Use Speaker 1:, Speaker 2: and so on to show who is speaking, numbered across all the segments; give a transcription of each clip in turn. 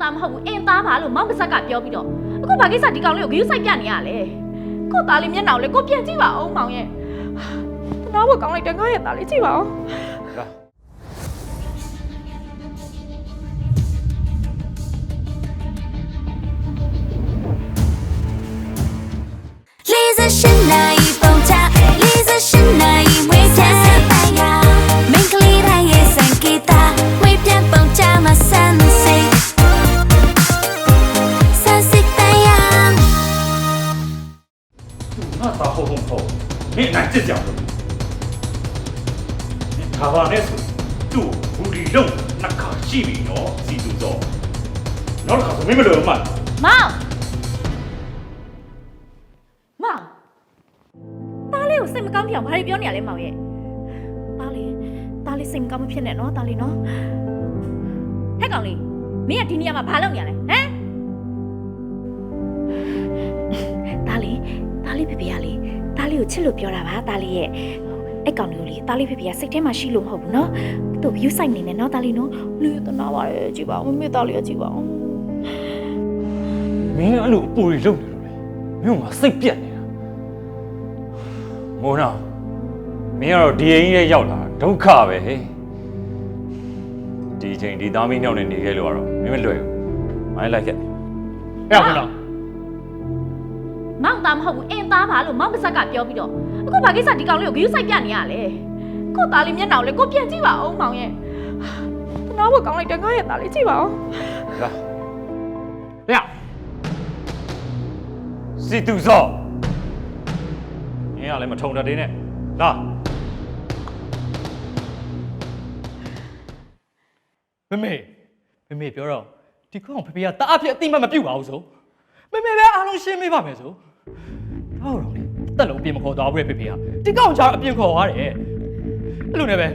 Speaker 1: သားမဟုတ်ဘူးအင်းသားပါလို့မောင်ပါဇက်ကပြောပြီးတော့အခုဘာကိစ္စဒီကောင်လေးကိုဂရုစိုက်ပြနေရလဲကို့သားလေးမျက်နှာကိုလေကိုပြန်ကြည့်ပါဦးမောင်ရဲ့တနာဖို့ကောင်းလိုက်တယ်ငါရဲ့သားလေးကြည့်ပါဦး
Speaker 2: လေးစရှင်နိုင် ငါသာဟုတ်ဟုတ်ဟုတ်မင်းနိုင်စစ်ကြောင်လို့ဒါပါနဲ့ဆိုသူ့ဘူဒီလုံးနှစ်ခါရှိ
Speaker 3: ပြီနော်စီသူတော့နောက်တစ်ခါဆိုမင်းမလွယ်ဘူးမ
Speaker 1: မောင်မောင်ตาလေးကိုစိတ်မကောင်းဖြစ်အောင်ဘာတွေပြောနေရလဲမောင်ရဲ့ตาလေးตาလေးစိတ်မကောင်းမဖြစ်နဲ့နော်ตาလေးနော်ဟဲ့ကောင်လေးမင်းကဒီနေရာမှာဘာလုပ်နေရလဲဟမ် လေးဖေဖေကလေသားလေးကိုချစ်လို့ပြောတာပါသားလေးရဲ့အဲ့ကောင်လေးကိုလေသားလေးဖေဖေကစိတ်ထဲမှာရှိလို့မဟုတ်ဘူးနော်သူ့ view site နေနဲ့နော်သားလေးနော်လူရတနာပါရဲ့ကြည့်ပါဦးမမေသားလေးကကြည့်ပါဦး
Speaker 3: မင်းအဲ့လိုအပူတွေလုပ်နေလို့လေမင်းကငါစိတ်ပြက်နေတာမိုးနာမင်းကတော့ဒီအိမ်ကြီးရဲ့ရောက်လာတာဒုက္ခပဲဟဲ့ဒီအချိန်ဒီသားမင်းညောင်းနေနေခဲ့လို့ကတော့မင်းမလွယ်ဘူးမိုင်းလိုက်ခဲ့အဲ့ဒါမိုးနာ
Speaker 1: မောင် သားမဟုတ်ဘူးအင်းသားပါလို့မောင်ပါဇက်ကပြောပြီးတော့အခုဘာကိစ္စဒီကောင်လေးကိုဂရုစိုက်ပြနေရလဲကို့သားလေးမျက်နှာကိုလည်းကိုပြန်ကြည့်ပါအောင်မောင်ရဲ့တနာဖို့ကောင်းလိုက်တငါရဲ့သားလေးကြည့်ပါအောင်
Speaker 3: လာဗျာစီတူစောနင်ကလည်းမထုံတတ်သေးနဲ့လာ
Speaker 4: မမေမမေပြောတော့ဒီကောင်ဖေဖေကတအားဖြစ်အတိမတ်မပြုတ်ပါဘူးဆိုမမေလည်းအားလုံးရှင်းပေးပါမယ်ဆို တော့လေတက်လုံးအပြင်မခေါ်သွားဘူးလေဖေဖေကဒီကောင်ကြောင့်အပြင်ခေါ်သွားတယ်အဲ့လိုနဲ့ပဲ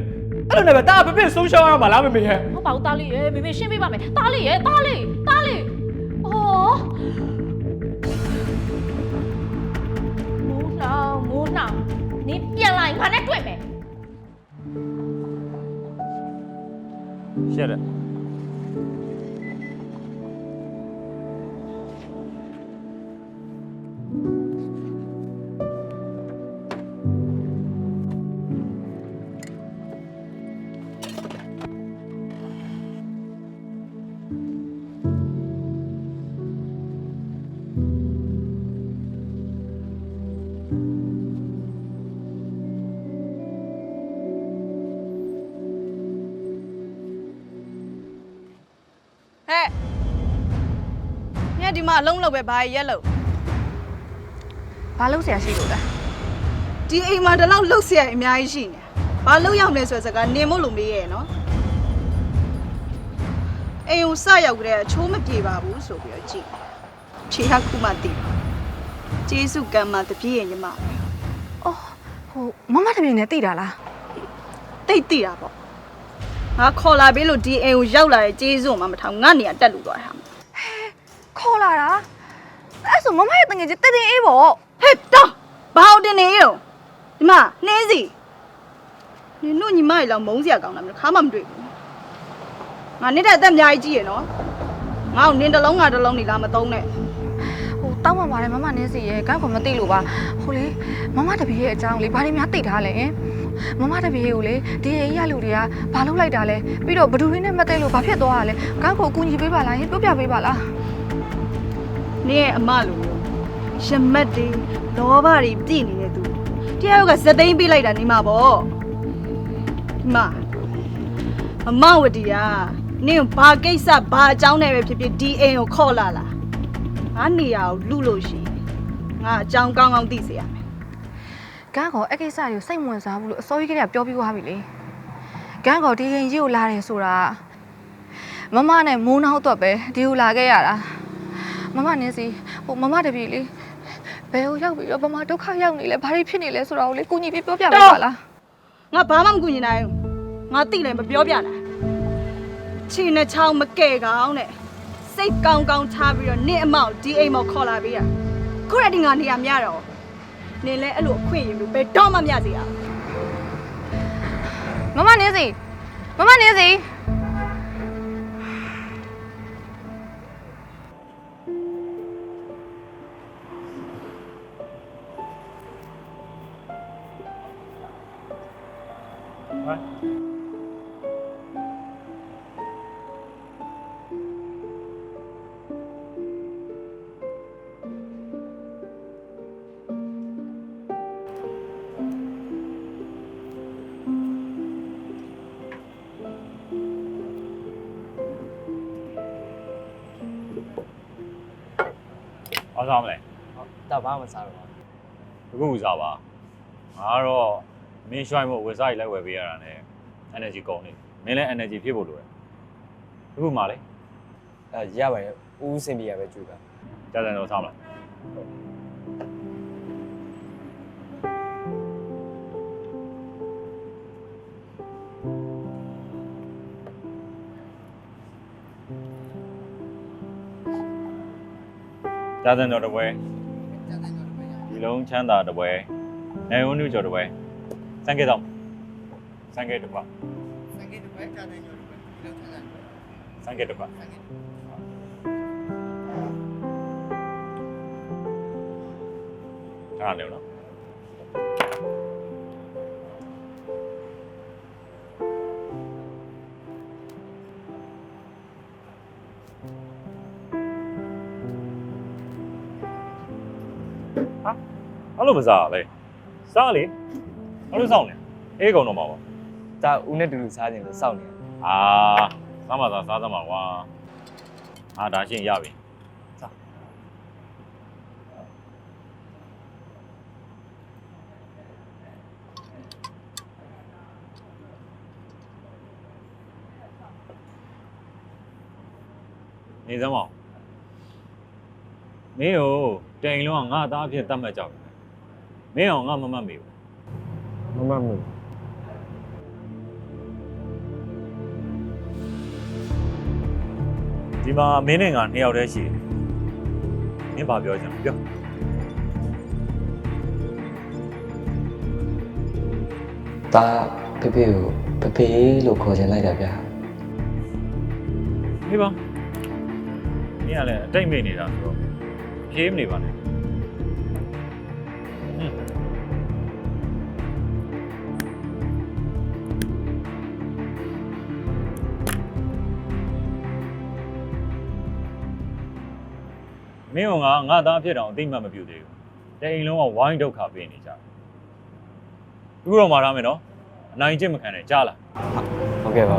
Speaker 4: အဲ့လိုနဲ့ပဲတအားဖေဖေဆုံးရှုံးရမှာလားမမေရဲ့
Speaker 1: ဟုတ်ပါဘူးသားလေးရဲ့မေမေရှင်းပေးပါမယ်သားလေးရဲ့သားလေးသားလေးအော်မိုးနောင်မိုးနောင်နင်ပြန်လာရင်ငါနဲ့တွေ့မယ်
Speaker 3: 现在。
Speaker 5: ဟဲ့ ဒီမှာအလုံးလုံးပဲဘာရက်လို့
Speaker 6: ဘာလို့ဆရာရှိလို့လဲ
Speaker 5: ဒီအိမ်မှာဒီလောက်လှုပ်ဆရာအများကြီးရှိနေဘာလို့ရောက်လဲဆိုတဲ့စကားနေမို့လို့မေးရဲ့နော်အိမ်ကိုစရောက်ကြတဲ့အချိုးမပြေပါဘူးဆိုပြီးတော့ကြည်ခြေဟခုမှတည်ကျေးဇူးကံမှာတပြည့်ရဲ့ညီမ
Speaker 6: အော်ဟိုမမတပြည့်နဲ့တည်တာလား
Speaker 5: တိတ်တည်တာပေါ့ငါခေါ်လာပြီလို့ဒီအိမ်ကိုရောက်လာတဲ့ကျေးဇူးမှမထောင်ငါနေရာတက်လို့သွားတာမှာ
Speaker 6: ခေါ်လာတာအဲ့ဆိုမမရဲ့တငယ်ချင်းတက်တင်အေးပေါ့
Speaker 5: ဟဲ့တော့ဘာအောင်တင်နေရောဒီမှာနှင်းစီနင်တို့ညီမတွေလောက်မုန်းစရာကောင်းတာမျိုးခါမှမတွေ့ဘူးငါနေတဲ့အသက်အများကြီးကြီးရယ်နော်ငါ့ကိုနင်းတစ်လုံးငါတစ်လုံးနေလားမသုံးနဲ့
Speaker 6: ဟိုတောင်းပန်ပါတယ်မမနင်းစီရဲ့ကန်းကမသိလို့ပါဟိုလေမမတပြင်းရဲ့အကြောင်းလေဘာတွေများသိထားလဲမမတပြင်းကိုလေဒီအိမ်ရလူတွေကဘာလုပ်လိုက်တာလဲပြီးတော့ဘဒူရင်းနဲ့မသိလို့ဘာဖြစ်သွားတာလဲကန်းကိုအကူညီပေးပါလားရင်ပြောပြပေးပါလား
Speaker 5: နင်းရဲ့အမလိုမျိုးရမက်တွေလောဘတွေပြည့်နေတဲ့သူတယောက်ကဇသိမ်းပေးလိုက်တာနေမှာပေါ့ဒီမှာအမဝတီကနင်းကိုဘာကိစ္စဘာအကြောင်းနဲ့ပဲဖြစ်ဖြစ်ဒီအိမ်ကိုခေါ်လာလားငါနေရာကိုလူလို့ရှိရင်ငါအကြောင်းကောင်းကောင်းသိစေရမယ်
Speaker 6: ကန်းကောအဲ့ကိစ္စကိုစိတ်ဝင်စားဘူးလို့အစိုးရကတည်းကပြောပြီးသွားပြီလေကန်းကောဒီရင်ကြီးကိုလာတယ်ဆိုတာမမနဲ့မိုးနှောက်တော့ပဲဒီကိုလာခဲ့ရတာ မမနင်းစီဟိုမမတပြည့်လေဘယ်ကိုရောက်ပြီးတော့ဗမာဒုက္ခရောက်နေလဲဘာတွေဖြစ်နေလဲဆိုတာကိုလေကိုကြီးပြပြောပြပေးပါလား
Speaker 5: ငါဘာမှမကူညီနိုင်ဘူးငါသိတယ်မပြောပြနိုင်ချီနဲ့ချောင်းမကဲကောင်းတဲ့စိတ်ကောင်းကောင်းထားပြီးတော့နင့်အမောက်ဒီအိမ်မောက်ခေါ်လာပေးရခုရဒီငါနေရာမြတော့နင်လဲအဲ့လိုအခွင့်အရေးမျိုးဘယ်တော့မှမရစေရဘူး
Speaker 6: မမနင်းစီမမနင်းစီ
Speaker 3: အားစားမလဲ
Speaker 7: တော့ဘာမှမစားတော့ပါ
Speaker 3: အခုဥစားပါငါကတော့မင်းရွှိုင်းဖို့ဝက်စားကြီးလိုက်ဝယ်ပေးရတာ ਨੇ energy ကုန်နေမင်းလည်း energy ဖြစ်ဖို့လိုတယ်အခုမှလေ
Speaker 7: အဲရပါတယ်ဦးစင်ပြရပဲကြွေးပါ
Speaker 3: ကြာစံတော့စားမလား ကြာစံတော့တစ်ပွဲဒီလုံးချမ်းသာတစ်ပွဲနိုင်ဝန်းနုကျော်တစ်ပွဲစံခဲ့တော့စံခဲ့တစ်ခွစံခဲ့တစ်ခွကြာစံကျော်တစ်ပွဲဒီလုံးချမ်းသာစံခဲ့တစ်ခွထားတယ်နော် အဲ့လိုမစားလဲစားလေအဲ့လိုစောင့်နေအေးကုန်တော့မှာပါ
Speaker 7: ဒါဦးနဲ့တူတူစားခြင်းလို့စောင့်နေတယ်
Speaker 3: အာစားမစားစားသမှာကွာအာဒါရှင်းရပြီစားနေစမ်းမအောင်မင်းကိုတိန်လုံးကငါသားအဖြစ်တတ်မှတ်ကြပြီ မင်းအောင်ငါမမှတ်မိဘူး
Speaker 7: မမမ
Speaker 3: ဒီမှာမင်းနဲ့ငါနှစ်ယောက်တည်းရှိတယ်မင်းဘာပြောချင်လဲပြော
Speaker 7: ဒါဖေဖေကိုဖေဖေလို့ခေါ်ချင်လိုက်တာဗျာ
Speaker 3: ဟေးပါမင်းကလည်းအတိတ်မိနေတာဆိုတော့ဖြေးမနေပါနဲ့ဟွန်း မင်းကငါငါသားဖြစ်တော့အသိမှတ်မပြုသေးဘူးတအိမ်လုံးကဝိုင်းဒုက္ခပေးနေကြတယ်အခုတော့မှာထားမယ်နော်အနိုင်ကျင့်မခံနဲ့ကြားလား
Speaker 7: ဟုတ်ကဲ့ပါ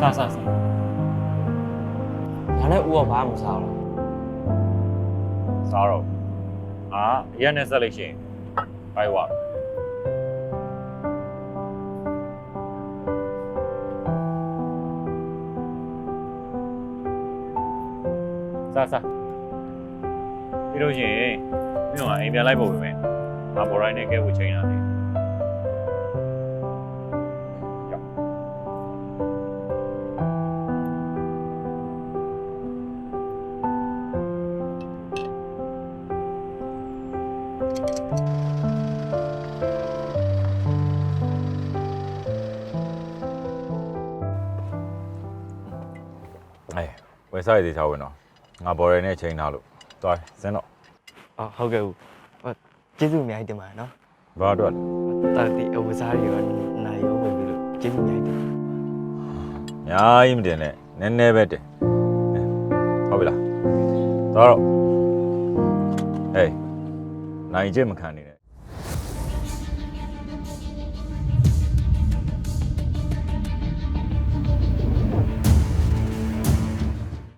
Speaker 3: စားစားစား
Speaker 7: ဒါနဲ့ဦးကဘာမှမစားတော့
Speaker 3: စားတော့ အာအရက်နဲ့ဆက်လိုက်ရှင်ဘိုက်ဝါစားစားပြီးလို့ရှိရင်ပြီးတော့အိမ်ပြန်လိုက်ဖို့ပဲမယ်ငါဘော်ရိုင်းနဲ့ကဲဖို့ချိန်လာတယ် အေးဝယ်စားရည်သေးချဝင်တော့ငါဘော်ရဲနဲ့ချိန်ထားလို့သွားစင်းတော့
Speaker 7: အော်ဟုတ်ကဲ့ဦးဟိုကျေးဇူးအများကြီးတင်ပါတယ်နော်
Speaker 3: ဘာအတွက်လဲ
Speaker 7: တာတီအဝစားတွေရောနိုင်ရောပဲလို့ကျေးဇူးအများကြီးတင်
Speaker 3: ညာကြီးမတင်နဲ့နည်းနည်းပဲတင်ဟုတ်ပြီလားသွားတော့ဟေးနိုင်ကျင့်မခံနေနဲ့